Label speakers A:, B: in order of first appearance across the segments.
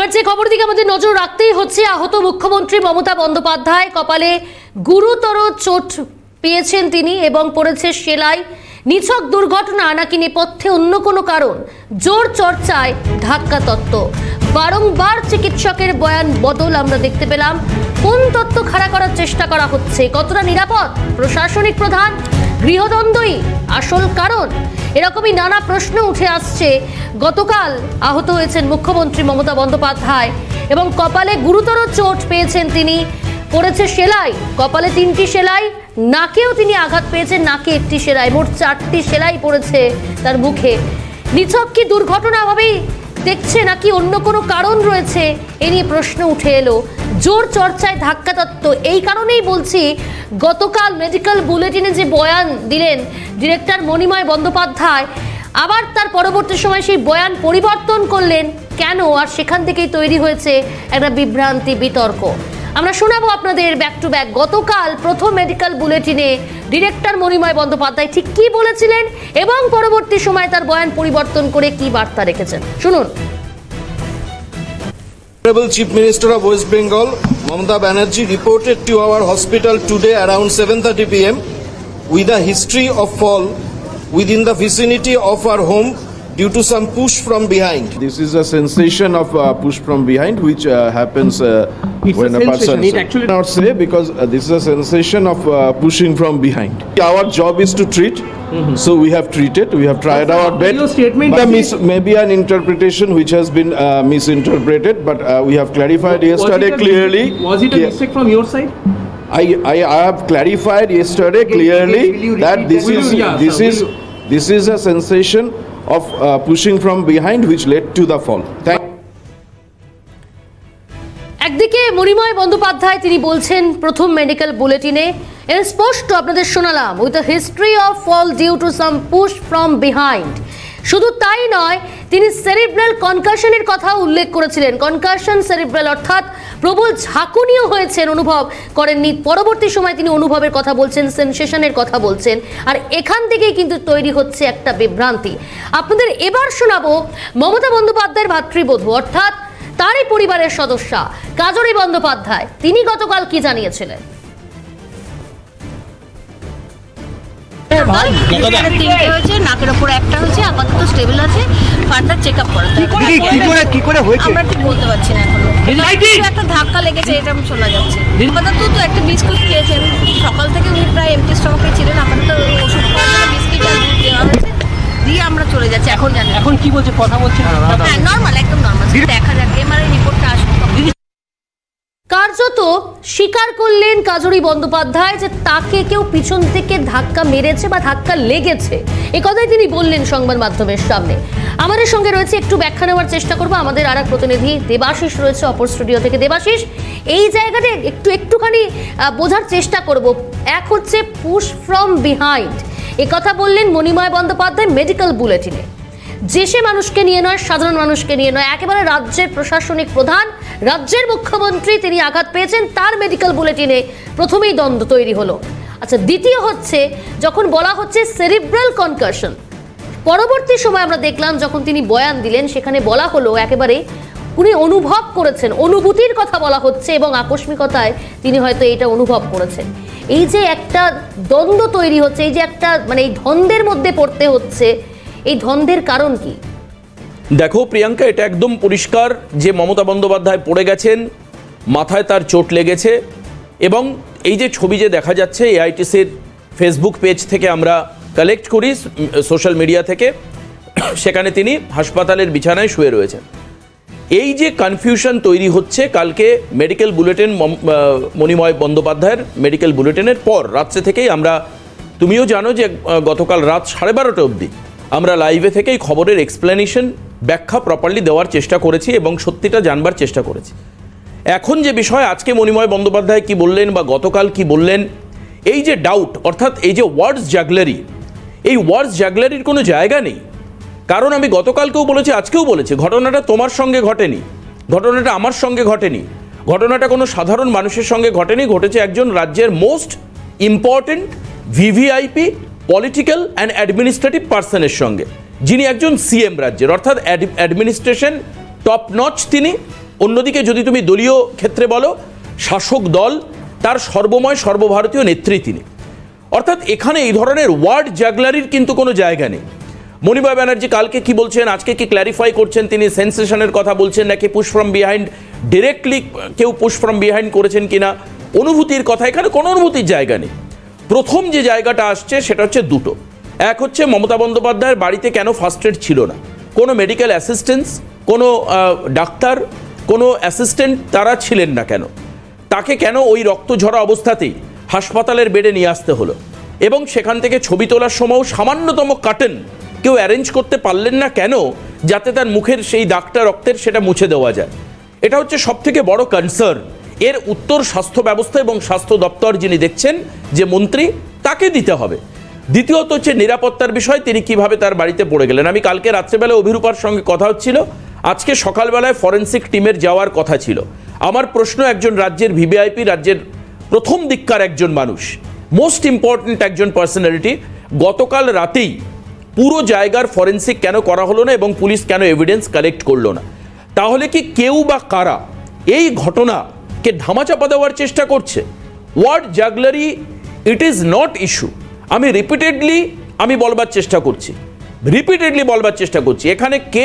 A: এবার যে খবর দিকে আমাদের নজর রাখতেই হচ্ছে আহত মুখ্যমন্ত্রী মমতা বন্দ্যোপাধ্যায়। কপালে গুরুতর চোট পেয়েছেন তিনি এবং পড়েছে সেলাই। নিছক দুর্ঘটনা নাকি নেপথ্যে অন্য কোনো কারণ? জোর চর্চায় ধাক্কা তত্ত্ব। বারংবার চিকিৎসকের বয়ান বদল আমরা দেখতে পেলাম। কোন তত্ত্ব খাড়া করার চেষ্টা করা হচ্ছে? কতটা নিরাপদ? প্রশাসনিক প্রধান গৃহদ্বন্দ্বই আসল কারণ? এরকমই নানা প্রশ্ন উঠে আসছে। গতকাল আহত হয়েছেন মুখ্যমন্ত্রী মমতা বন্দ্যোপাধ্যায় এবং কপালে গুরুতর চোট পেয়েছেন তিনি। পড়েছে সেলাই, কপালে তিনটি সেলাই, নাকেও তিনি আঘাত পেয়েছেন, নাকে একটি সেলাই। মোট চারটি সেলাই পড়েছে তার মুখে। নিছক কি দুর্ঘটনাভাবেই দেখছে নাকি অন্য কোনো কারণ রয়েছে? এ নিয়ে প্রশ্ন উঠে এলো। জোর চর্চায় ধাক্কা তত্ত্ব। এই কারণেই বলছি, গতকাল মেডিকেল বুলেটিনে যে বয়ান দিলেন ডিরেক্টর মণিময় বন্দ্যোপাধ্যায়, আবার তার পরবর্তী সময় সেই বয়ান পরিবর্তন করলেন কেন? আর সেখান থেকেই তৈরি হয়েছে একটা বিভ্রান্তি, বিতর্ক। আমরা শোনাবো আপনাদের ব্যাক টু ব্যাক গতকাল প্রথম মেডিকেল বুলেটিনে ডিরেক্টর মণিময় বন্দ্যোপাধ্যায় ঠিক কি বলেছিলেন এবং পরবর্তী সময় তার বয়ান পরিবর্তন করে কি বার্তা রেখেছেন? শুনুন।
B: Honorable Chief Minister of West Bengal, Mamata Banerjee, reported to our hospital today around 7:30 p.m. with a history of fall within the vicinity of our home due to some push from behind.
C: This is a sensation of uh, push from behind, which uh, happens uh, when
D: a
C: a, person.
D: It actually-
C: not say because uh, this is a sensation of uh, pushing from behind. Our job is to treat, so we have treated. We have tried
D: But,
C: our
D: uh,
C: best.
D: your statement
C: But
D: is-
C: mis- maybe an interpretation which has been uh, misinterpreted, but uh, we have clarified yesterday
D: was it a
C: clearly.
D: Mistake? Was it a
C: Yeah.
D: mistake from your side?
C: I, I, I have clarified yesterday
D: Again,
C: clearly
D: again,
C: that this
D: that?
C: Is
D: you- yeah,
C: this
D: sir,
C: is this is a sensation of uh, pushing from behind which led to the fall. Thank.
A: একদিকে মণিময় বন্দ্যোপাধ্যায় তিনি বলছেন প্রথম medical বুলেটিনে এর স্পষ্ট আপনাদের শোনালাম with the history of fall due to some push from behind শুধু তাই নয়, তিনি সেরিব্রাল কনকাশনের কথা উল্লেখ করেছিলেন। কনকাশন সেরিব্রাল অর্থাৎ প্রবল ঝাঁকুনিও হয়েছেন, অনুভব করেননি। পরবর্তী সময় তিনি অনুভবের কথা বলছেন সেনসেশনের কথা বলছেন, আর এখান থেকেই কিন্তু তৈরি হচ্ছে একটা বিভ্রান্তি। আপনাদের এবার শোনাবো মমতা বন্দ্যোপাধ্যায়ের ভাতৃবধূ, অর্থাৎ তারই পরিবারের সদস্যা, কাজরি বন্দ্যোপাধ্যায়। তিনি গতকাল কি জানিয়েছিলেন?
E: এখানে তিনটে হয়েছে নাকের ওপর একটা হয়েছে আপাতত স্টেবল আছে ফার্দার চেক আপ করাতে
D: কি করে কি করে হয়েছে?
E: আমরা ঠিক বলতে পারছি না এখনও। একটা ধাক্কা লেগেছে এটা আমি শোনা যাচ্ছে। আপাতত তো একটা বিস্কুট খেয়েছেন। সকাল থেকে উনি প্রায় এমটি স্টমাকে ছিলেন আপাতত ওষুধ বিস্কিট আর দুধ দেওয়া হয়েছে। দিয়ে আমরা চলে যাচ্ছি এখন জানি।
D: এখন কি বলছে কথা বলছে
E: হ্যাঁ নর্মাল একদম নর্মাল দেখা যাক এমআরআই রিপোর্টটা আসুক।
A: কার্যত স্বীকার করলেন কাজরি বন্দ্যোপাধ্যায় যে তাকে কেউ পিছন থেকে ধাক্কা মেরেছে বা ধাক্কা লেগেছে। এ কথাই তিনি বললেন সংবাদ মাধ্যমের সামনে। আমাদের সঙ্গে রয়েছে, একটু ব্যাখ্যা নেওয়ার চেষ্টা করব। আমাদের আর প্রতিনিধি দেবাশিস রয়েছে, অপর স্টুডিও থেকে। দেবাশিস, এই জায়গাতে একটু একটুখানি বোঝার চেষ্টা করব। এক হচ্ছে পুশ ফ্রম বিহাইন্ড। কথা বললেন মণিময় বন্দ্যোপাধ্যায় মেডিকেল বুলেটিনে। যে সে মানুষকে নিয়ে নয়, সাধারণ মানুষকে নিয়ে নয়, একেবারে রাজ্যের প্রশাসনিক প্রধান, রাজ্যের মুখ্যমন্ত্রী তিনি আঘাত পেয়েছেন, তার মেডিকেল বুলেটিনে প্রথমেই দ্বন্দ্ব তৈরি হলো। আচ্ছা দ্বিতীয় হচ্ছে, যখন বলা হচ্ছে সেরিব্রাল কনকাশন পরবর্তী সময় আমরা দেখলাম যখন তিনি বয়ান দিলেন, সেখানে বলা হলো একেবারে উনি অনুভব করেছেন, অনুভূতির কথা বলা হচ্ছে এবং আকস্মিকতায় তিনি হয়তো এটা অনুভব করেছেন। এই যে একটা দ্বন্দ্ব তৈরি হচ্ছে, এই যে একটা মানে এই দ্বন্দ্বের মধ্যে পড়তে হচ্ছে এই দ্বন্দ্বের কারণ কি?
F: দেখো, প্রিয়াঙ্কা, এটা একদম পরিষ্কার যে মমতা বন্দ্যোপাধ্যায় পড়ে গেছেন, মাথায় তার চোট লেগেছে, এবং এই যে ছবি যে দেখা যাচ্ছে, এআইটিসির ফেসবুক পেজ থেকে আমরা কালেক্ট করি সোশ্যাল মিডিয়া থেকে, সেখানে তিনি হাসপাতালের বিছানায় শুয়ে রয়েছেন। এই যে কনফিউশন তৈরি হচ্ছে, কালকে মেডিকেল বুলেটিন মণিময় বন্দ্যোপাধ্যায়ের মেডিকেল বুলেটিনের পর, রাত্রে থেকেই আমরা, তুমিও জানো যে গতকাল রাত সাড়ে বারোটা অবধি আমরা লাইভে থেকেই খবরের এক্সপ্লেনেশন ব্যাখ্যা প্রপারলি দেওয়ার চেষ্টা করেছি এবং সত্যিটা জানবার চেষ্টা করেছি। এখন যে বিষয়, আজকে মণিময় বন্দ্যোপাধ্যায় কি বললেন বা গতকাল কি বললেন, এই যে ডাউট অর্থাৎ এই যে ওয়ার্ডস জাগলারি এই ওয়ার্ডস জাগলারির কোনো জায়গা নেই। কারণ আমি গতকালকেও বলেছি, আজকেও বলেছি, ঘটনাটা তোমার সঙ্গে ঘটেনি, ঘটনাটা আমার সঙ্গে ঘটেনি, ঘটনাটা কোনো সাধারণ মানুষের সঙ্গে ঘটেনি, ঘটেছে একজন রাজ্যের most important VVIP political and administrative পার্সনের সঙ্গে। যিনি একজন সিএম রাজ্যের, অর্থাৎ অ্যাডমিনিস্ট্রেশন টপ নচ তিনি। অন্যদিকে যদি তুমি দলীয় ক্ষেত্রে বলো, শাসক দল, তার সর্বময়, সর্বভারতীয় নেত্রী তিনি। অর্থাৎ এখানে এই ধরনের ওয়ার্ড জাগলারির কিন্তু কোনো জায়গা নেই। মণিময় ব্যানার্জি কালকে কি বলছেন, আজকে কি ক্ল্যারিফাই করছেন তিনি সেন্সেশনের কথা বলছেন নাকি পুশ ফ্রম বিহাইন্ড ডিরেক্টলি কেউ পুশ ফ্রম বিহাইন্ড করেছেন কিনা? অনুভূতির কথা, এখানে কোনো অনুভূতির জায়গা নেই। প্রথম যে জায়গাটা আসছে সেটা হচ্ছে দুটো। এক হচ্ছে মমতা বন্দ্যোপাধ্যায়ের বাড়িতে কেন ফার্স্ট এড ছিল না? কোনো মেডিকেল অ্যাসিস্ট্যান্স কোনো ডাক্তার, কোনো অ্যাসিস্ট্যান্ট তারা ছিলেন না কেন? তাকে কেন ওই রক্ত ঝরা অবস্থাতেই হাসপাতালের বেডে নিয়ে আসতে হলো? এবং সেখান থেকে ছবি তোলার সময়ও সামান্যতম কাটেন কেউ অ্যারেঞ্জ করতে পারলেন না কেন যাতে তার মুখের সেই দাগটা রক্তের সেটা মুছে দেওয়া যায়? এটা হচ্ছে সব থেকে বড় কনসার্ন এর উত্তর স্বাস্থ্য ব্যবস্থা এবং স্বাস্থ্য দপ্তর যিনি দেখছেন যে মন্ত্রী, তাকে দিতে হবে। দ্বিতীয়ত হচ্ছে নিরাপত্তার বিষয়, তিনি কীভাবে তার বাড়িতে পড়ে গেলেন। আমি কালকে রাত্রেবেলা অভিরূপার সঙ্গে কথা হচ্ছিল, আজকে সকালবেলায় ফরেন্সিক টিমের যাওয়ার কথা ছিল। আমার প্রশ্ন, একজন রাজ্যের ভিভিআইপি, রাজ্যের প্রথম দিককার একজন মানুষ মোস্ট ইম্পর্ট্যান্ট একজন পার্সোনালিটি গতকাল রাতেই পুরো জায়গার ফরেন্সিক কেন করা হলো না এবং পুলিশ কেন এভিডেন্স কালেক্ট করল না? তাহলে কি কেউ বা কারা এই ঘটনাকে ধামাচাপা দেওয়ার চেষ্টা করছে। Word jugglery it is not issue আমি রিপিটেডলি আমি বলবার চেষ্টা করছি। রিপিটেডলি বলবার চেষ্টা করছি। এখানে কে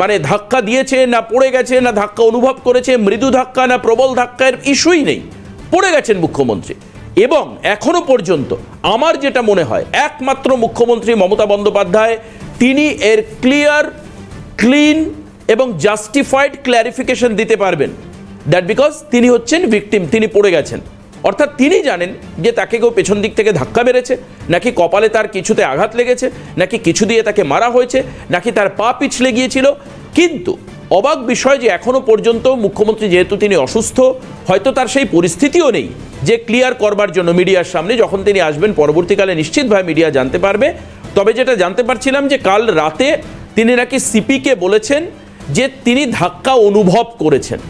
F: মানে ধাক্কা দিয়েছে না পড়ে গেছে, না ধাক্কা অনুভব করেছে, মৃদু ধাক্কা না প্রবল ধাক্কার ইস্যুই নেই। পড়ে গেছেন মুখ্যমন্ত্রী। এবং এখনও পর্যন্ত আমার যেটা মনে হয়, একমাত্র মুখ্যমন্ত্রী মমতা বন্দ্যোপাধ্যায়, তিনি এর ক্লিয়ার ক্লিন এবং জাস্টিফাইড ক্ল্যারিফিকেশন দিতে পারবেন। দ্যাট বিকজ তিনি হচ্ছেন ভিকটিম তিনি পড়ে গেছেন। অর্থাৎ তিনি জানেন যে তাকে কেউ পেছন দিক থেকে ধাক্কা মেরেছে, নাকি কপালে তার কিছুতে আঘাত লেগেছে, নাকি কিছু দিয়ে তাকে মারা হয়েছে, নাকি তার পা পিছলে গিয়েছিল। কিন্তু অবাক বিষয় যে এখনও পর্যন্ত মুখ্যমন্ত্রী যেহেতু তিনি অসুস্থ, হয়তো তার সেই পরিস্থিতিও নেই যে ক্লিয়ার করবার জন্য মিডিয়ার সামনে যখন তিনি আসবেন, পরবর্তীকালে নিশ্চিতভাবে মিডিয়া জানতে পারবে। তবে যেটা জানতে পারছিলাম যে কাল রাতে তিনি নাকি সিপিকে বলেছেন যে তিনি ধাক্কা অনুভব করেছেন।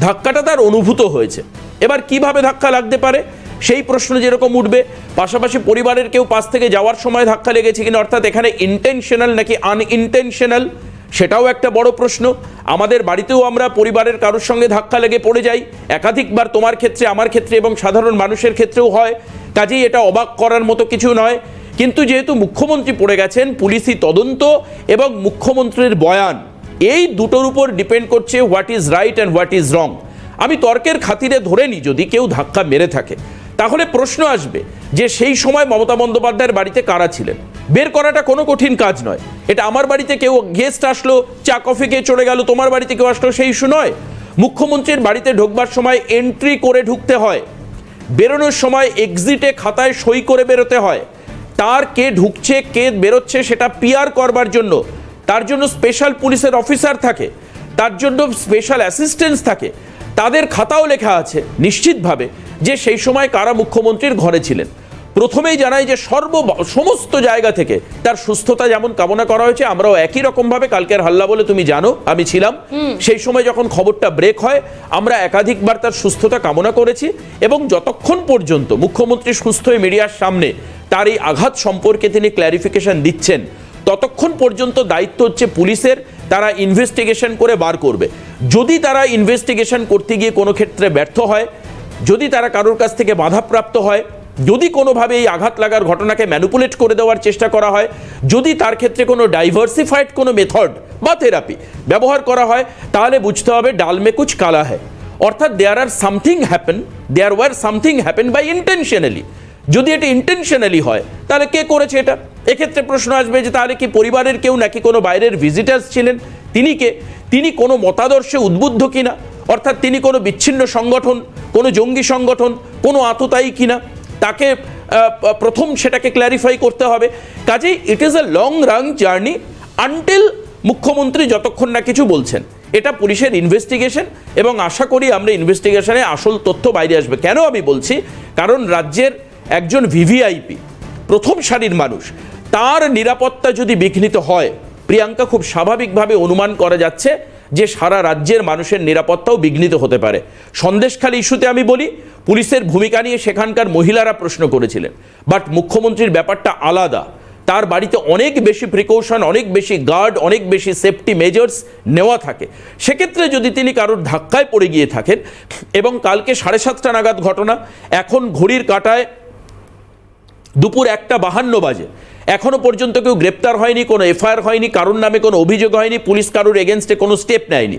F: ধাক্কাটা তার অনুভূত হয়েছে। এবার কীভাবে ধাক্কা লাগতে পারে? সেই প্রশ্ন যেরকম উঠবে, পাশাপাশি পরিবারের কেউ পাশ থেকে যাওয়ার সময় ধাক্কা লেগেছে কিনা, অর্থাৎ এখানে ইন্টেনশনাল নাকি আনইনটেনশনাল সেটাও একটা বড় প্রশ্ন। আমাদের বাড়িতেও আমরা পরিবারের কারোর সঙ্গে ধাক্কা লেগে পড়ে যাই। একাধিকবার তোমার ক্ষেত্রে, আমার ক্ষেত্রে এবং সাধারণ মানুষের ক্ষেত্রেও হয়। কাজেই এটা অবাক করার মতো কিছু নয়। কিন্তু যেহেতু মুখ্যমন্ত্রী পড়ে গেছেন, পুলিশি তদন্ত এবং মুখ্যমন্ত্রীর বয়ান এই দুটোর উপর ডিপেন্ড করছে what is right and what is wrong আমি তর্কের খাতিরে ধরে নিই যদি কেউ ধাক্কা মেরে থাকে। তাহলে প্রশ্ন আসবে যে সেই সময় মমতা বন্দ্যোপাধ্যায়ের বাড়িতে কারা ছিলেন? বের করাটা কোনো কঠিন কাজ নয়। এটা আমার বাড়িতে কেউ গেস্ট আসলো, চা কফি খেয়ে চলে গেল, তোমার বাড়িতে কেউ আসলো, সেই ইস্যু নয়। মুখ্যমন্ত্রীর বাড়িতে ঢোকবার সময় এন্ট্রি করে ঢুকতে হয়। বেরোনোর সময় এক্সিটে খাতায় সই করে বেরোতে হয়। তার কে ঢুকছে, কে বেরোচ্ছে, সেটা পিয়ার করবার জন্য। তার জন্য স্পেশাল পুলিশের অফিসার থাকে তার জন্য স্পেশাল অ্যাসিস্ট্যান্স থাকে তাদের খাতাও লেখা আছে নিশ্চিতভাবে যে সেই সময় কারা মুখ্যমন্ত্রীর ঘরে ছিলেন। প্রথমেই জানাই যে সর্ব সমস্ত জায়গা থেকে তার সুস্থতা যেমন কামনা করা হয়েছে আমরাও একই রকমভাবে কালকের হাল্লা বলে তুমি জানো আমি ছিলাম। সেই সময় যখন খবরটা ব্রেক হয় আমরা একাধিকবার তার সুস্থতা কামনা করেছি এবং যতক্ষণ পর্যন্ত মুখ্যমন্ত্রী সুস্থ হয়ে মিডিয়ার সামনে তার এই আঘাত সম্পর্কে তিনি ক্ল্যারিফিকেশন দিচ্ছেন ততক্ষণ পর্যন্ত দায়িত্ব হচ্ছে পুলিশের, তারা ইনভেস্টিগেশন করে বার করবে। যদি তারা ইনভেস্টিগেশন করতে গিয়ে কোনো ক্ষেত্রে ব্যর্থ হয়, যদি তারা কারোর কাছ থেকে বাধাপ্রাপ্ত হয়, যদি কোনোভাবে এই আঘাত লাগার ঘটনাকে ম্যানুপুলেট করে দেওয়ার চেষ্টা করা হয়, যদি তার ক্ষেত্রে কোনো ডাইভার্সিফাইড কোনো মেথড বা থেরাপি ব্যবহার করা হয়, তাহলে বুঝতে হবে ডালমে কুচ কালা হয় অর্থাৎ there are something happen there was something happen by intentionally যদি এটা ইন্টেনশনালি হয়, তাহলে কে করেছে এটা? এক্ষেত্রে প্রশ্ন আসবে যে তাহলে কি পরিবারের কেউ নাকি কোনো বাইরের ভিজিটার্স ছিলেন? তিনি কে? তিনি কোনো মতাদর্শে উদ্বুদ্ধ কিনা? অর্থাৎ তিনি কোনো বিচ্ছিন্ন সংগঠন, কোনো জঙ্গি সংগঠন, কোনো আততায়ী কিনা? তাকে প্রথম সেটাকে ক্ল্যারিফাই করতে হবে। কাজেই it is a long run journey until মুখ্যমন্ত্রী যতক্ষণ না কিছু বলছেন। এটা পুলিশের ইনভেস্টিগেশন এবং আশা করি আমরা ইনভেস্টিগেশনে আসল তথ্য বাইরে আসবে। কেন আমি বলছি? কারণ রাজ্যের একজন ভিভিআইপি প্রথম সারির মানুষ। তার নিরাপত্তা যদি বিঘ্নিত হয়, প্রিয়াঙ্কা খুব স্বাভাবিকভাবে অনুমান করা যাচ্ছে যে সারা রাজ্যের মানুষের নিরাপত্তাও বিঘ্নিত হতে পারে। সন্দেশখালী ইস্যুতে আমি বলি, পুলিশের ভূমিকা নিয়ে সেখানকার মহিলারা প্রশ্ন করেছিলেন। বাট মুখ্যমন্ত্রীর ব্যাপারটা আলাদা। তার বাড়িতে অনেক বেশি প্রিকশন অনেক বেশি গার্ড অনেক বেশি সেফটি মেজার্স নেওয়া থাকে। সেক্ষেত্রে যদি তিনি কারোর ধাক্কায় পড়ে গিয়ে থাকেন, এবং কালকে সাড়ে সাতটা নাগাদ ঘটনা, এখন ঘড়ির কাটায় দুপুর একটা বাহান্ন বাজে। এখনও পর্যন্ত কেউ গ্রেপ্তার হয়নি, কোনো এফআইআর হয়নি, কারোর নামে কোনো অভিযোগ হয়নি, পুলিশ কারোর এগেনস্টে কোনো স্টেপ নেয়নি।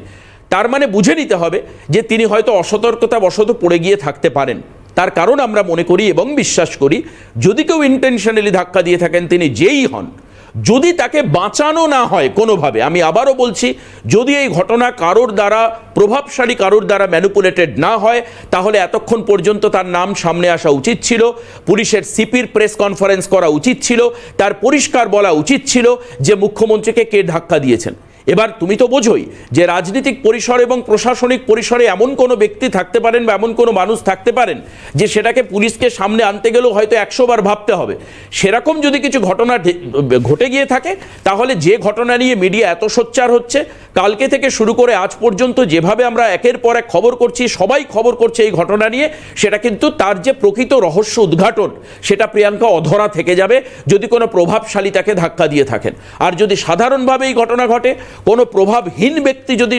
F: তার মানে বুঝে নিতে হবে যে তিনি হয়তো অসতর্কতা বশত পড়ে গিয়ে থাকতে পারেন। তার কারণ আমরা মনে করি এবং বিশ্বাস করি, যদি কেউ ইন্টেনশনালি ধাক্কা দিয়ে থাকেন, তিনি যেই হন। যদি তাকে বাঁচানো না হয় কোনোভাবে, আমি আবারও বলছি, যদি এই ঘটনা কারোর দ্বারা, প্রভাবশালী কারোর দ্বারা ম্যানুপুলেটেড না হয়, তাহলে এতক্ষণ পর্যন্ত তার নাম সামনে আসা উচিত ছিল, পুলিশের সিপির প্রেস কনফারেন্স করা উচিত ছিল, তার পরিষ্কার বলা উচিত ছিল যে মুখ্যমন্ত্রীকে কে ধাক্কা দিয়েছেন। এবার তুমি তো বোঝোই যে রাজনৈতিক পরিসর এবং প্রশাসনিক পরিসরে এমন কোনো ব্যক্তি থাকতে পারেন বা এমন কোনো মানুষ থাকতে পারেন যে সেটাকে পুলিশকে সামনে আনতে গেলেও হয়তো একশো বার ভাবতে হবে। সেরকম যদি কিছু ঘটনা ঘটে গিয়ে থাকে, তাহলে যে ঘটনা নিয়ে মিডিয়া এত সোচ্চার হচ্ছে, কালকে থেকে শুরু করে আজ পর্যন্ত যেভাবে আমরা একের পর এক খবর করছি, সবাই খবর করছে এই ঘটনা নিয়ে, সেটা কিন্তু তার যে প্রকৃত রহস্য উদ্ঘাটন, সেটা প্রিয়াঙ্কা অধরা থেকে যাবে যদি কোনো প্রভাবশালী তাকে ধাক্কা দিয়ে থাকেন। আর যদি সাধারণভাবে এই ঘটনা ঘটে কোনো প্রভাবহীন ব্যক্তি যদি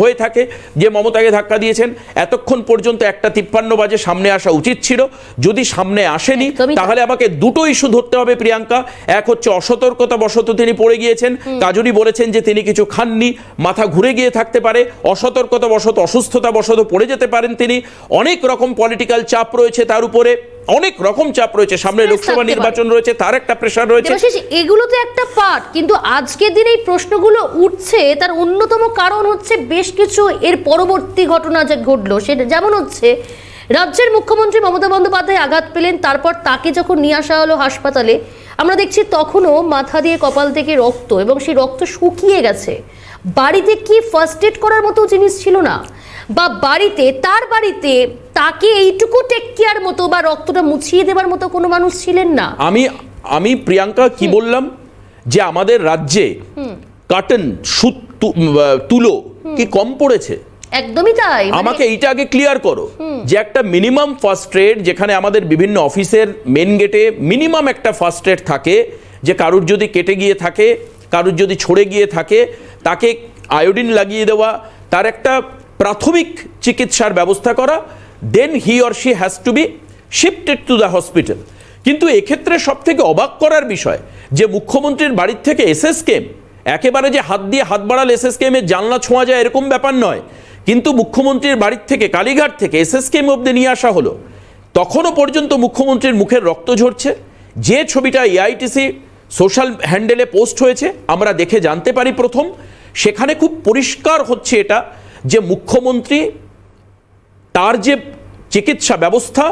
F: হয়ে থাকে যে মমতাকে ধাক্কা দিয়েছেন এতক্ষণ পর্যন্ত একটা তিপ্পান্ন বাজে সামনে আসা উচিত ছিল। যদি সামনে আসেনি তাহলে আমাকে দুটো ইস্যু ধরতে হবে প্রিয়াঙ্কা। এক হচ্ছে অসতর্কতা বশত তিনি পড়ে গিয়েছেন। কাজুরি বলেছেন যে তিনি কিছু খাননি মাথা ঘুরে গিয়ে থাকতে পারে। অসতর্কতা বশত অসুস্থতা বশত পড়ে যেতে পারেন তিনি। অনেক রকম পলিটিক্যাল চাপ রয়েছে তার উপরে। অনেক রকম চাপ রয়েছে। সামনে লোকসভা নির্বাচন রয়েছে তার একটা প্রেশার রয়েছে।
A: এগুলো তো একটা পার্ট কিন্তু আজকের দিনে এই প্রশ্নগুলো উঠছে তার অন্যতম কারণ হচ্ছে বেশ কিছু এর পরবর্তী ঘটনা যে ঘটলো সেটা যেমন হচ্ছে রাজ্যের মুখ্যমন্ত্রী মমতা বন্দ্যোপাধ্যায় আঘাত পেলেন তারপর তাকে যখন নিয়ে আসা হলো হাসপাতালে আমরা দেখছি তখনও মাথা দিয়ে কপাল থেকে রক্ত এবং সেই রক্ত শুকিয়ে গেছে। বাড়িতে কি ফার্স্ট এড করার মতো জিনিস ছিল না? বা বাড়িতে তার বাড়িতে তাকে এইটুকু টেক কেয়ার মতো বা রক্তটা মুছিয়ে দেবার মতো কোনো মানুষ ছিলেন না?
F: আমি আমি প্রিয়াঙ্কা কি বললাম? যে আমাদের রাজ্যে কাটন সুত তুলো কি কম পড়েছে?
A: একদমই তাই মানে-
F: আমাকে এইটা আগে ক্লিয়ার করো। যে একটা মিনিমাম ফার্স্ট এড যেখানে আমাদের বিভিন্ন অফিসের মেন গেটে মিনিমাম একটা ফার্স্ট এড থাকে যে কারুর যদি কেটে গিয়ে থাকে কারুর যদি ছড়ে গিয়ে থাকে তাকে আয়োডিন লাগিয়ে দেওয়া, তার একটা প্রাথমিক চিকিৎসার ব্যবস্থা করা then he or she has to be shifted to the hospital কিন্তু এক্ষেত্রে সব থেকে অবাক করার বিষয় যে মুখ্যমন্ত্রীর বাড়ির থেকে এসএস কেম একেবারে যে হাত দিয়ে হাত বাড়াল এসএস কেমের জানলা ছোঁয়া যায় এরকম ব্যাপার নয়। কিন্তু মুখ্যমন্ত্রীর বাড়ির থেকে, কালীঘাট থেকে এসএস কেম অব্দি নিয়ে আসা হলো। তখনও পর্যন্ত মুখ্যমন্ত্রীর মুখের রক্ত ঝরছে। যে ছবিটা এআইটিসি সোশ্যাল হ্যান্ডেলে পোস্ট হয়েছে, আমরা দেখে জানতে পারি প্রথম। সেখানে খুব পরিষ্কার হচ্ছে এটা যে মুখ্যমন্ত্রী তার যে চিকিৎসা ব্যবস্থা,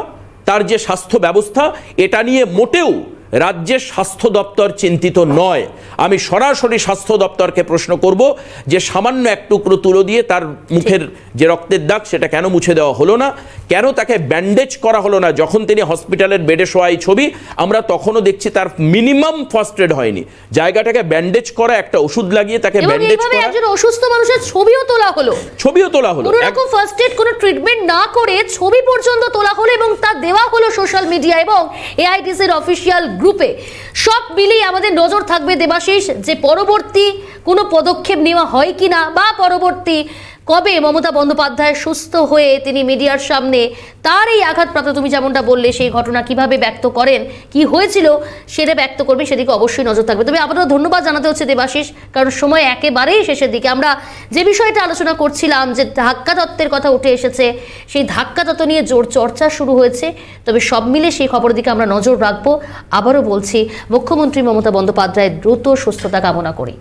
F: তার যে স্বাস্থ্য ব্যবস্থা, এটা নিয়ে মোটেও রাজ্যের স্বাস্থ্য দপ্তর চিন্তিত নয়। আমি সরাসরি স্বাস্থ্য দপ্তরকে প্রশ্ন করব যে সামান্য এক টুকরো তুলো দিয়ে তার মুখের যে রক্তের দাগ সেটা কেন মুছে দেওয়া হলো না? কেন তাকে ব্যান্ডেজ করা হলো না? যখন তিনি হসপিটালের বেডে শোয়া এই ছবি আমরা তখনও দেখছি তার মিনিমাম ফার্স্ট এড হয়নি। জায়গাটাকে ব্যান্ডেজ করা একটা ওষুধ লাগিয়ে তাকে ব্যান্ডেজ করা।
A: একজন অসুস্থ মানুষের ছবিও তোলা হলো।
F: ছবিও তোলা হলো।
A: কোনো রকম ফার্স্ট এড কোনো ট্রিটমেন্ট না করে ছবি পর্যন্ত তোলা হলো এবং তা দেওয়া হলো সোশ্যাল মিডিয়া এবং এআইটিসির অফিসিয়াল গ্রুপে সব মিলেই আমাদের নজর থাকবে দেবাশিস যে পরবর্তী কোনো পদক্ষেপ নেওয়া হয় কি না বা পরবর্তী কবে মমতা বন্দ্যোপাধ্যায় সুস্থ হয়ে তিনি মিডিয়ার সামনে তার এই আঘাতপ্রাপ্ত, তুমি যেমনটা বললে, সেই ঘটনা কীভাবে ব্যক্ত করেন, কি হয়েছিল, সেটা ব্যক্ত করবে, সেদিকে অবশ্যই নজর থাকবে। তবে আবারও ধন্যবাদ জানাতে হচ্ছে দেবাশিস, কারণ সময় একেবারেই শেষের দিকে। আমরা যে বিষয়টা আলোচনা করছিলাম, যে ধাক্কা তত্ত্বের কথা উঠে এসেছে, সেই ধাক্কা তত্ত্ব নিয়ে জোর চর্চা শুরু হয়েছে। তবে সব মিলে সেই খবরের দিকে আমরা নজর রাখব। আবারও বলছি, মুখ্যমন্ত্রী মমতা বন্দ্যোপাধ্যায়ের দ্রুত সুস্থতা কামনা করি।